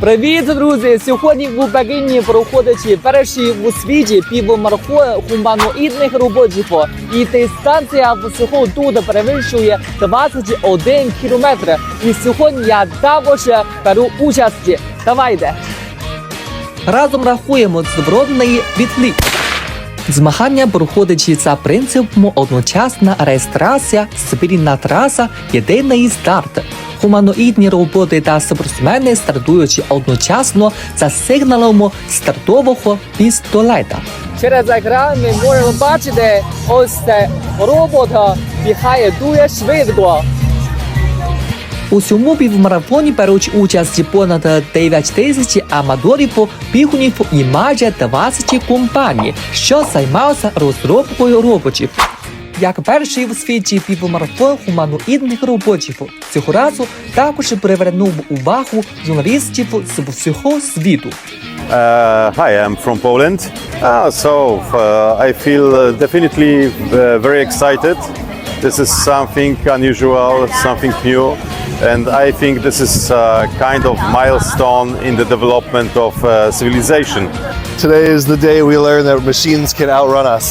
Привіт, друзі! Сьогодні в Пекіні проходить перший у світі півмарафон гуманоїдних роботів. І дистанція всього тут перевищує 21 кілометр. І сьогодні я також беру участь. Давайте! Разом рахуємо зворотний відлік. Змагання проходить за принципом одночасна реєстрація, спільна траса, єдиний старт. Гуманоїдні роботи та спортсмени стартують одночасно за сигналом стартового пістолета. Через екран ми можемо бачити, ось це робот бігає дуже швидко. У цьому півмарафоні беруть участь понад 9 тисяч аматорів, бігунів і майже 20 компаній, що займаються розробкою роботів. Як перший у світі півмарафон гуманоїдних роботів цього разу також привернув увагу журналістів з всього світу. Uh, hi, I'm from Poland. Uh, so uh, I feel uh, definitely uh, very excited. This is something unusual, something new, and I think this is uh, kind of milestone in the development of uh, civilization. Today is the day we learn that machines can outrun us.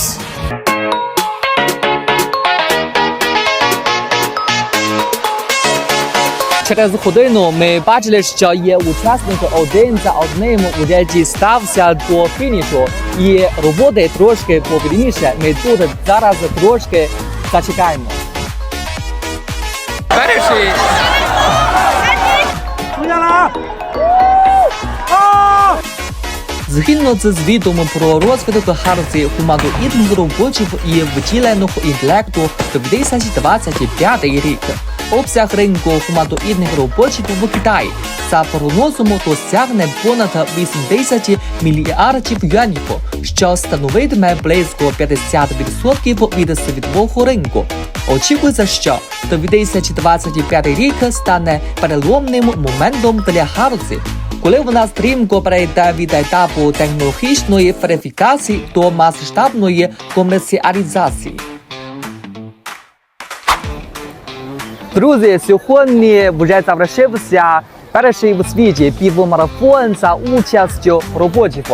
Через годину ми бачили, що є учасники один за одним вже дістався до фінішу, і роботи трошки повільніше. Ми тут зараз трошки зачекаємо. Перший Згідно з звітом про розвиток галузі гуманоїдних робочих і втіленого інтелекту 2025 рік. Обсяг ринку гуманоїдних робочих в Китаї за прогнозом досягне понад 80 мільярдів юанів, що становитиме близько 50% від світового ринку. Очікується, що 2025 рік стане переломним моментом для галузі, коли вона стрімко перейде від етапу технологічної верифікації до масштабної комерціалізації. Друзі, сьогодні вже завершився перший у світі півмарафон за участю роботів.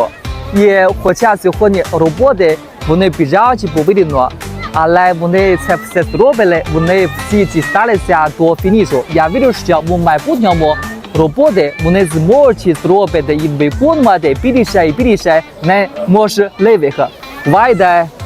І хоча сьогодні роботи вони біжать повільно, але вони це все зробили, вони всі дісталися до фінішу. Я вірю, що в майбутньому роботи вони зможуть зробити і виконувати більше і більше неможливих. Бувайте!